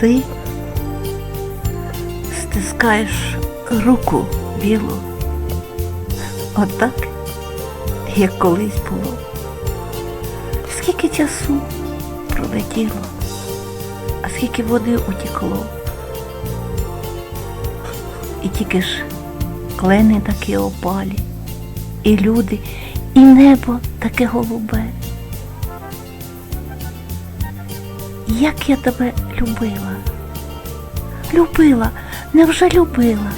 Ти стискаєш руку білу, отак, як колись було. Скільки часу пролетіло, а скільки води утекло. І тільки ж клени такі опалі, і люди, і небо таке голубе. Як я тебе любила, любила, невже любила?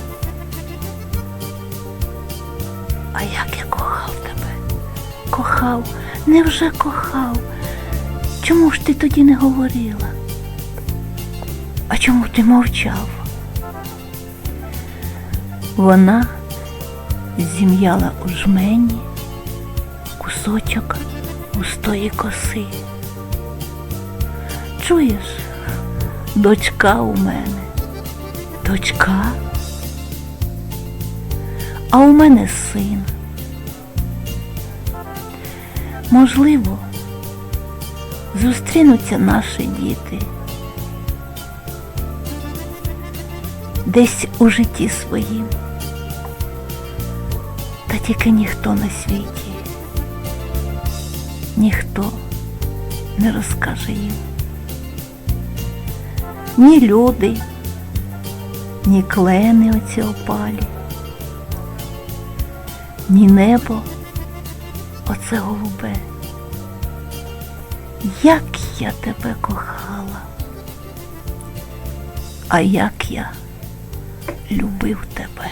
А як я кохав тебе, кохав, невже кохав? Чому ж ти тоді не говорила? А чому ти мовчав? Вона зім'яла у жмені кусочок густої коси. Чуєш, дочка у мене, дочка, а у мене син. Можливо, зустрінуться наші діти. Десь у житті своїм, та тільки ніхто на світі, ніхто не розкаже їм ні люди, ні клени оці опалі, ні небо оце голубе. Як я тебе кохала, а як я любив тебе.